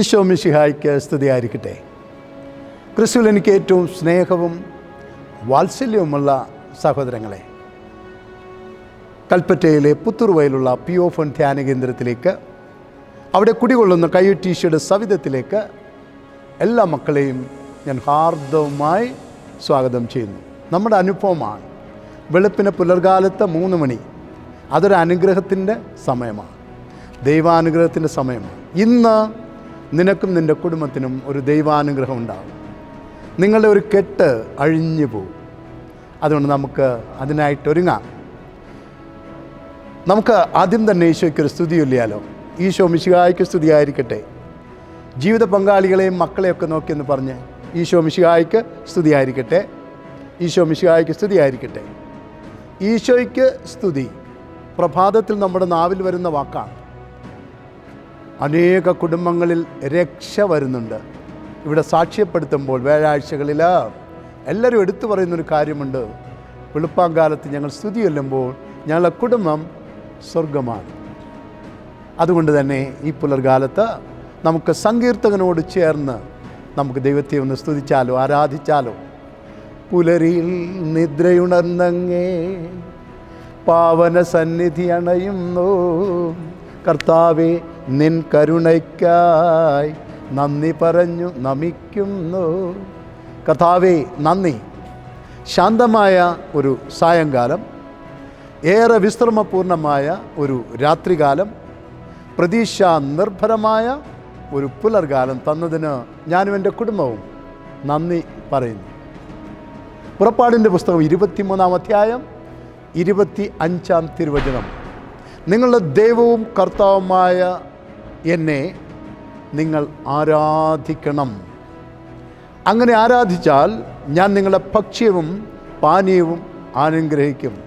ഈശോ മിശിഹായ്ക്ക് സ്തുതിയായിരിക്കട്ടെ. ക്രിസ്തുവിൽ എനിക്ക് ഏറ്റവും സ്നേഹവും വാത്സല്യവുമുള്ള സഹോദരങ്ങളെ കൽപ്പറ്റയിലെ പുത്തൂർവയിലുള്ള പി ഒ ഫൺ ധ്യാന കേന്ദ്രത്തിലേക്ക് അവിടെ കുടികൊള്ളുന്ന കയ്യൊറ്റീശയുടെ സവിധത്തിലേക്ക് എല്ലാ മക്കളെയും ഞാൻ ഹാർദവുമായി സ്വാഗതം ചെയ്യുന്നു. നമ്മുടെ അനുഭവമാണ് വെളുപ്പിന് പുലർകാലത്ത് മൂന്ന് മണി. അതൊരു അനുഗ്രഹത്തിന്റെ സമയമാണ്. ദൈവാനുഗ്രഹത്തിന്റെ സമയമാണ്. ഇന്ന് നിനക്കും നിന്റെ കുടുംബത്തിനും ഒരു ദൈവാനുഗ്രഹം ഉണ്ടാകും. നിങ്ങളുടെ ഒരു കെട്ട് അഴിഞ്ഞു പോകും. അതുകൊണ്ട് നമുക്ക് അതിനായിട്ട് ഒരുങ്ങാം. നമുക്ക് ആദ്യം തന്നെ ഈശോയ്ക്ക് ഒരു സ്തുതി ഇല്ലയാലോ ഈശോ മിശിഹായ്ക്ക് സ്തുതിയായിരിക്കട്ടെ. ജീവിത പങ്കാളികളെയും മക്കളെയൊക്കെ നോക്കിയെന്ന് പറഞ്ഞ് ഈശോ മിശിഹായ്ക്ക് സ്തുതിയായിരിക്കട്ടെ. ഈശോ മിശിഹായ്ക്ക് സ്തുതിയായിരിക്കട്ടെ. ഈശോയ്ക്ക് സ്തുതി. പ്രഭാതത്തിൽ നമ്മുടെ നാവിൽ വരുന്ന വാക്കാണ്. അനേക കുടുംബങ്ങളിൽ രക്ഷ വരുന്നുണ്ട്. ഇവിടെ സാക്ഷ്യപ്പെടുത്തുമ്പോൾ വ്യാഴാഴ്ചകളിൽ എല്ലാവരും എടുത്തു പറയുന്നൊരു കാര്യമുണ്ട്. വെളുപ്പാങ്കാലത്ത് ഞങ്ങൾ സ്തുതി ചൊല്ലുമ്പോൾ ഞങ്ങളുടെ കുടുംബം സ്വർഗമാണ് അതുകൊണ്ട് തന്നെ ഈ പുലർകാലത്ത് നമുക്ക് സങ്കീർത്തകനോട് ചേർന്ന് നമുക്ക് ദൈവത്തെ ഒന്ന് സ്തുതിച്ചാലോ ആരാധിച്ചാലോ. പുലരിയിൽ നിദ്രയുണർന്നങ്ങേ പാവന സന്നിധി അണയുന്നു. കർത്താവെ നിൻ കരുണയ്ക്കായി നന്ദി പറഞ്ഞു നമിക്കുന്നു. കഥാവേ നന്ദി. ശാന്തമായ ഒരു സായങ്കാലം ഏറെ വിശ്രമപൂർണമായ ഒരു രാത്രികാലം പ്രതീക്ഷ നിർഭരമായ ഒരു പുലർകാലം തന്നതിന് ഞാനും എന്റെ കുടുംബവും നന്ദി പറയുന്നു. പുറപ്പാടിന്റെ പുസ്തകം ഇരുപത്തിമൂന്നാം അധ്യായം ഇരുപത്തി അഞ്ചാം തിരുവചനം. നിങ്ങളുടെ ദൈവവും കർത്താവുമായ എന്നെ നിങ്ങൾ ആരാധിക്കണം. അങ്ങനെ ആരാധിച്ചാൽ ഞാൻ നിങ്ങളുടെ ഭക്ഷ്യവും പാനീയവും അനുഗ്രഹിക്കും.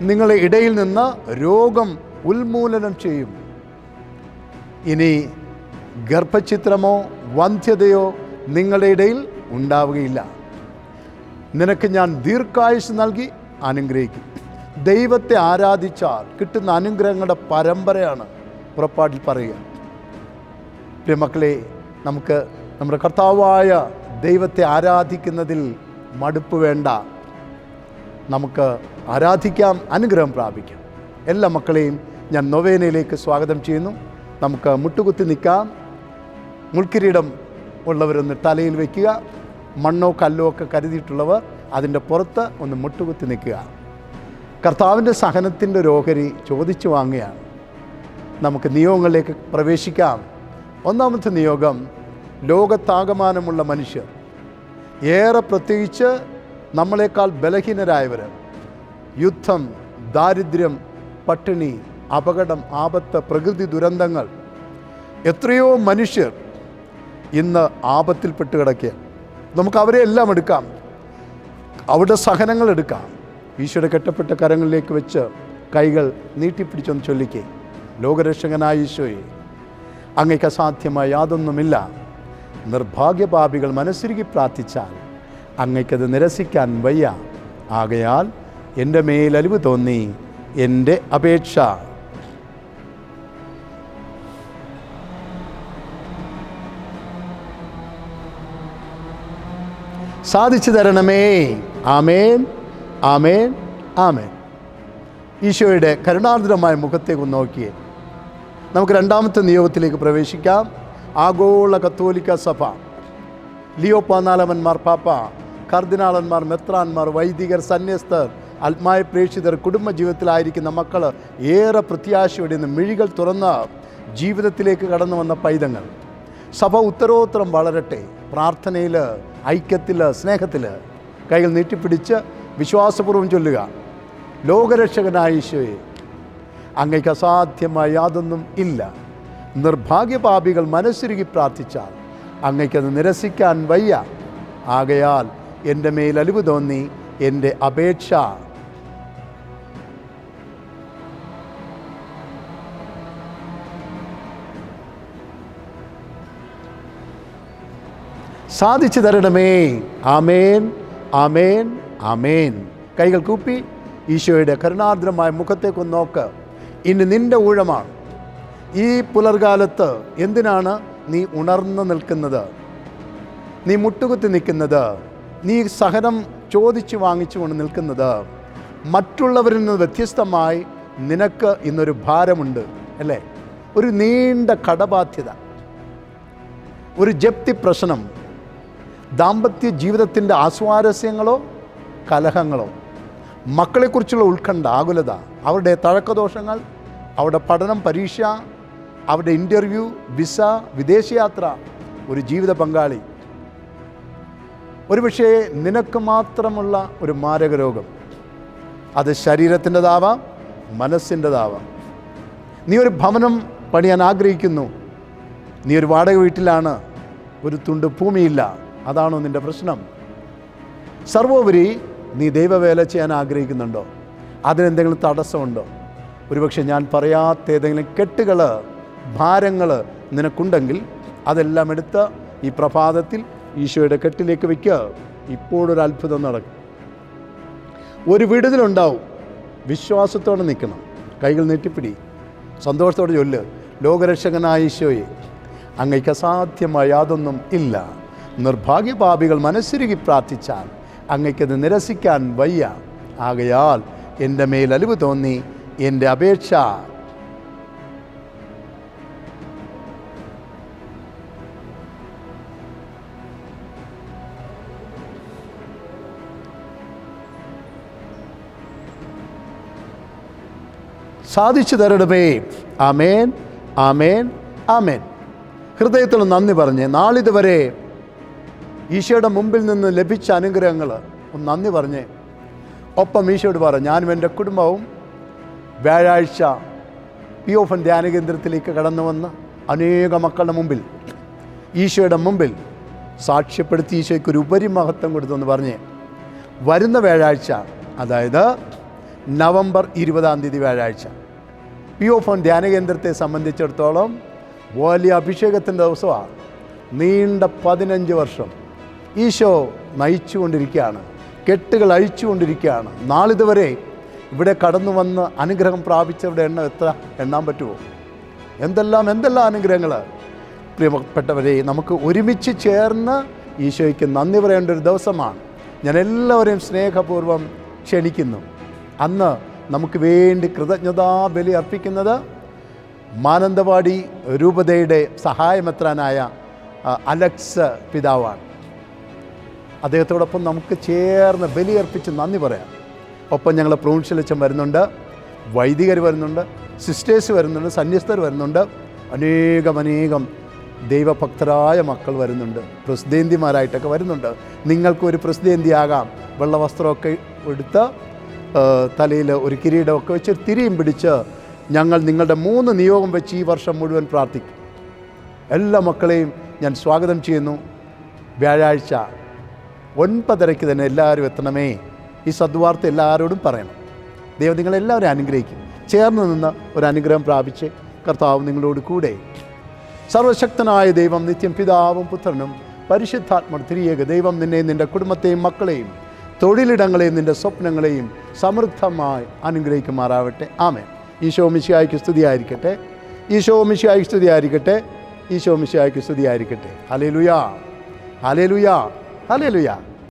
നിങ്ങളെ ഇടയിൽ നിന്ന് രോഗം ഉന്മൂലനം ചെയ്യും. ഇനി ഗർഭചിത്രമോ വന്ധ്യതയോ നിങ്ങളുടെ ഇടയിൽ ഉണ്ടാവുകയില്ല. നിനക്ക് ഞാൻ ദീർഘായുസ് നൽകി അനുഗ്രഹിക്കും. ദൈവത്തെ ആരാധിച്ചാൽ കിട്ടുന്ന അനുഗ്രഹങ്ങളുടെ പരമ്പരയാണ് പുറപ്പാടിൽ പറയുക. പ്രിയമക്കളെ നമുക്ക് നമ്മുടെ കർത്താവായ ദൈവത്തെ ആരാധിക്കുന്നതിൽ മടുപ്പ് വേണ്ട. നമുക്ക് ആരാധിക്കാം അനുഗ്രഹം പ്രാപിക്കാം. എല്ലാ മക്കളെയും ഞാൻ നൊവേനയിലേക്ക് സ്വാഗതം ചെയ്യുന്നു. നമുക്ക് മുട്ടുകുത്തി നിൽക്കാം. മുൾക്കിരീടം ഉള്ളവരൊന്ന് തലയിൽ വയ്ക്കുക. മണ്ണോ കല്ലോ ഒക്കെ കരുതിയിട്ടുള്ളവർ അതിന്റെ പുറത്ത് ഒന്ന് മുട്ടുകുത്തി നിൽക്കുക. കർത്താവിന്റെ സഹനത്തിന്റെ ഒരു ഓഹരി ചോദിച്ചു വാങ്ങുകയാണ്. നമുക്ക് നിയോഗങ്ങളിലേക്ക് പ്രവേശിക്കാം. ഒന്നാമത്തെ നിയോഗം ലോകത്താകമാനമുള്ള മനുഷ്യർ. ഏറെ പ്രത്യേകിച്ച് നമ്മളെക്കാൾ ബലഹീനരായവർ യുദ്ധം ദാരിദ്ര്യം പട്ടിണി അപകടം ആപത്ത് പ്രകൃതി ദുരന്തങ്ങൾ. എത്രയോ മനുഷ്യർ ഇന്ന് ആപത്തിൽപ്പെട്ട് കിടക്കുക നമുക്ക് അവരെ എല്ലാം എടുക്കാം. അവരുടെ സഹനങ്ങൾ എടുക്കാം. ഈശോയുടെ കെട്ടപ്പെട്ട കരങ്ങളിലേക്ക് വെച്ച് കൈകൾ നീട്ടിപ്പിടിച്ചൊന്ന് ചൊല്ലിക്കേ. ലോകരക്ഷകനായ ഈശോയെ. അങ്ങയ്ക്ക് അസാധ്യമായ യാതൊന്നുമില്ല. നിർഭാഗ്യപാപികൾ മനസ്സിരുകി പ്രാർത്ഥിച്ചാൽ അങ്ങയ്ക്കത് നിരസിക്കാൻ വയ്യ. ആകയാൽ എന്റെ മേൽ മേലലിവ് തോന്നി എന്റെ അപേക്ഷ. സാധിച്ചു തരണമേ. ആമേൻ ആമേൻ ആമേൻ. ഈശോയുടെ കരുണാർദ്രമായ മുഖത്തേക്ക് നോക്കിയേ. നമുക്ക് രണ്ടാമത്തെ നിയോഗത്തിലേക്ക് പ്രവേശിക്കാം. ആഗോള കത്തോലിക്ക സഭ. ലിയോ പതിനാലവന്മാർ പാപ്പ കർദിനാളന്മാർ മെത്രാന്മാർ വൈദികർ സന്യസ്തർ ആത്മായ പ്രേക്ഷിതർ കുടുംബജീവിതത്തിലായിരിക്കുന്ന മക്കൾ ഏറെ പ്രത്യാശയോടെ നിന്ന് മിഴികൾ തുറന്ന ജീവിതത്തിലേക്ക് കടന്നു വന്ന പൈതങ്ങൾ. സഭ ഉത്തരോത്തരം വളരട്ടെ പ്രാർത്ഥനയിൽ ഐക്യത്തിൽ സ്നേഹത്തിൽ കൈകൾ നീട്ടിപ്പിടിച്ച് വിശ്വാസപൂർവം ചൊല്ലുക. ലോകരക്ഷകനായ ഈശോയെ അങ്ങയ്ക്ക് അസാധ്യമായ യാതൊന്നും ഇല്ല. നിർഭാഗ്യപാപികൾ മനസ്സിരുകി പ്രാർത്ഥിച്ചാൽ അങ്ങയ്ക്കത് നിരസിക്കാൻ വയ്യ. ആകയാൽ എന്റെ മേൽ അലിവ് തോന്നി എന്റെ അപേക്ഷ. സാധിച്ചു തരണമേ. ആമേൻ ആമേൻ ആമേൻ. കൈകൾ കൂപ്പി ഈശോയുടെ കരുണാർദ്രമായ മുഖത്തേക്കൊന്ന് നോക്ക്. ഇനി നിന്റെ ഊഴമാണ്. ഈ പുലർകാലത്ത് എന്തിനാണ് നീ ഉണർന്നു നിൽക്കുന്നത്? നീ മുട്ടുകുത്തി നിൽക്കുന്നത്? നീ സഹനം ചോദിച്ചു വാങ്ങിച്ചുകൊണ്ട് നിൽക്കുന്നത്? മറ്റുള്ളവരിൽ നിന്ന് വ്യത്യസ്തമായി നിനക്ക് ഇന്നൊരു ഭാരമുണ്ട് അല്ലേ? ഒരു നീണ്ട കടബാധ്യത. ഒരു ജപ്തി പ്രശ്നം. ദാമ്പത്യ ജീവിതത്തിന്റെ ആസ്വാരസ്യങ്ങളോ കലഹങ്ങളോ. മക്കളെക്കുറിച്ചുള്ള ഉത്കണ്ഠ ആകുലത അവരുടെ തഴക്കദോഷങ്ങൾ അവരുടെ പഠനം പരീക്ഷ അവരുടെ ഇന്റർവ്യൂ വിസ വിദേശയാത്ര ഒരു ജീവിത പങ്കാളി. ഒരുപക്ഷേ നിനക്ക് മാത്രമുള്ള ഒരു മാരക രോഗം. അത് ശരീരത്തിന്റെതാവാം മനസ്സിന്റെതാവാം. നീ ഒരു ഭവനം പണിയാൻ ആഗ്രഹിക്കുന്നു. നീ ഒരു വാടക വീട്ടിലാണ് ഒരു തുണ്ട് ഭൂമിയില്ല. അതാണോ നിന്റെ പ്രശ്നം? സർവോപരി നീ ദൈവവേല ചെയ്യാൻ ആഗ്രഹിക്കുന്നുണ്ടോ? അതിനെന്തെങ്കിലും തടസ്സമുണ്ടോ? ഒരുപക്ഷെ ഞാൻ പറയാത്ത ഏതെങ്കിലും കെട്ടുകൾ ഭാരങ്ങൾ നിനക്കുണ്ടെങ്കിൽ അതെല്ലാം എടുത്ത് ഈ പ്രഭാതത്തിൽ ഈശോയുടെ കെട്ടിലേക്ക് വയ്ക്കുക ഇപ്പോഴൊരു അത്ഭുതം നടക്കും. ഒരു വിടുതലുണ്ടാവും. വിശ്വാസത്തോടെ നിൽക്കണം. കൈകൾ നീട്ടിപ്പിടി. സന്തോഷത്തോടെ ചൊല്ല്. ലോകരക്ഷകനായ ഈശോയെ അങ്ങയ്ക്ക് അസാധ്യമായ യാതൊന്നും ഇല്ല. നിർഭാഗ്യപാപികൾ മനസ്സുരുകി പ്രാർത്ഥിച്ചാൽ അങ്ങയ്ക്കത് നിരസിക്കാൻ വയ്യ. ആകയാൽ എന്റെ മേൽ അലിവ് തോന്നി. എന്റെ അപേക്ഷ. സാധിച്ചു തരണമേ. ആമേൻ ആമേൻ ആമേൻ. ഹൃദയത്തിൽ നന്ദി പറഞ്ഞ് നാളിതുവരെ ഈശോയുടെ മുമ്പിൽ നിന്ന് ലഭിച്ച അനുഗ്രഹങ്ങൾ ഒന്ന് നന്ദി പറഞ്ഞ്. ഒപ്പം ഈശോയോട് പറ ഞാനും എന്റെ കുടുംബവും വ്യാഴാഴ്ച പി ഓഫൻ ധ്യാന കേന്ദ്രത്തിലേക്ക് കടന്നു വന്ന് അനേക മക്കളുടെ മുമ്പിൽ ഈശോയുടെ മുമ്പിൽ സാക്ഷ്യപ്പെടുത്തി ഈശോയ്ക്ക് ഒരു ഉപരിമഹത്വം കൊടുത്തെന്ന് പറഞ്ഞ് വരുന്ന വ്യാഴാഴ്ച അതായത് നവംബർ ഇരുപതാം തീയതി വ്യാഴാഴ്ച പി ഒ ഫോൺ ധ്യാന കേന്ദ്രത്തെ സംബന്ധിച്ചിടത്തോളം വലിയ അഭിഷേകത്തിന്റെ ദിവസമാണ്. നീണ്ട പതിനഞ്ച് വർഷം ഈശോ നയിച്ചുകൊണ്ടിരിക്കുകയാണ് കെട്ടുകൾ അഴിച്ചുകൊണ്ടിരിക്കുകയാണ്. നാളിതുവരെ ഇവിടെ കടന്നു വന്ന് അനുഗ്രഹം പ്രാപിച്ചവരുടെ എണ്ണം എത്ര എണ്ണാൻ പറ്റുമോ? എന്തെല്ലാം എന്തെല്ലാം അനുഗ്രഹങ്ങൾ? പ്രിയപ്പെട്ടവരെ നമുക്ക് ഒരുമിച്ച് ചേർന്ന് ഈശോയ്ക്ക് നന്ദി പറയേണ്ട ഒരു ദിവസമാണ്. ഞാൻ എല്ലാവരെയും സ്നേഹപൂർവം ക്ഷണിക്കുന്നു. അന്ന് നമുക്ക് വേണ്ടി കൃതജ്ഞതാ ബലി അർപ്പിക്കുന്നത് മാനന്തവാടി രൂപതയുടെ സഹായമെത്രാനായ അലക്സ് പിതാവാണ്. അദ്ദേഹത്തോടൊപ്പം നമുക്ക് ചേർന്ന് ബലിയർപ്പിച്ച് നന്ദി പറയാം. ഒപ്പം ഞങ്ങൾ പ്രൊവിൻഷ്യലച്ചൻ വരുന്നുണ്ട്. വൈദികർ വരുന്നുണ്ട്. സിസ്റ്റേഴ്സ് വരുന്നുണ്ട്. സന്യസ്തർ വരുന്നുണ്ട്. അനേകം അനേകം ദൈവഭക്തരായ മക്കൾ വരുന്നുണ്ട്. പ്രസിദ്ധേന്തിമാരായിട്ടൊക്കെ വരുന്നുണ്ട്. നിങ്ങൾക്കൊരു പ്രസിദ്ധേന്തിയാകാം. വെള്ളവസ്ത്രമൊക്കെ എടുത്ത് തലയിൽ ഒരു കിരീടമൊക്കെ വെച്ച് തിരിയും പിടിച്ച് ഞങ്ങൾ നിങ്ങളുടെ മൂന്ന് നിയോഗം വെച്ച് ഈ വർഷം മുഴുവൻ പ്രാർത്ഥിക്കും. എല്ലാ മക്കളെയും ഞാൻ സ്വാഗതം ചെയ്യുന്നു. വ്യാഴാഴ്ച ഒൻപതരയ്ക്ക് തന്നെ എല്ലാവരും എത്തണമേ. ഈ സദ്വാർത്ത എല്ലാവരോടും പറയണം. ദൈവം നിങ്ങളെല്ലാവരും അനുഗ്രഹിക്കും. ചേർന്ന് നിന്ന് ഒരു അനുഗ്രഹം പ്രാപിച്ച് കർത്താവ് നിങ്ങളോട് കൂടെ. സർവശക്തനായ ദൈവം നിത്യം പിതാവും പുത്രനും പരിശുദ്ധാത്മ തിരിയേക ദൈവം നിന്നെ നിന്റെ കുടുംബത്തെയും മക്കളെയും തൊഴിലിടങ്ങളെയും നിന്റെ സ്വപ്നങ്ങളെയും സമൃദ്ധമായി അനുഗ്രഹിക്കുമാറാവട്ടെ. ആമേ ഈശോ മിശിയായിക്ക് സ്തുതിയായിരിക്കട്ടെ. ഈശോ മിശിയായിക്ക് സ്തുതിയായിരിക്കട്ടെ. ഈശോ മിശിയായിക്ക് സ്തുതിയായിരിക്കട്ടെ. ഹലേ ലുയാ ഹലേ ലുയാ ഹലേ ലുയാ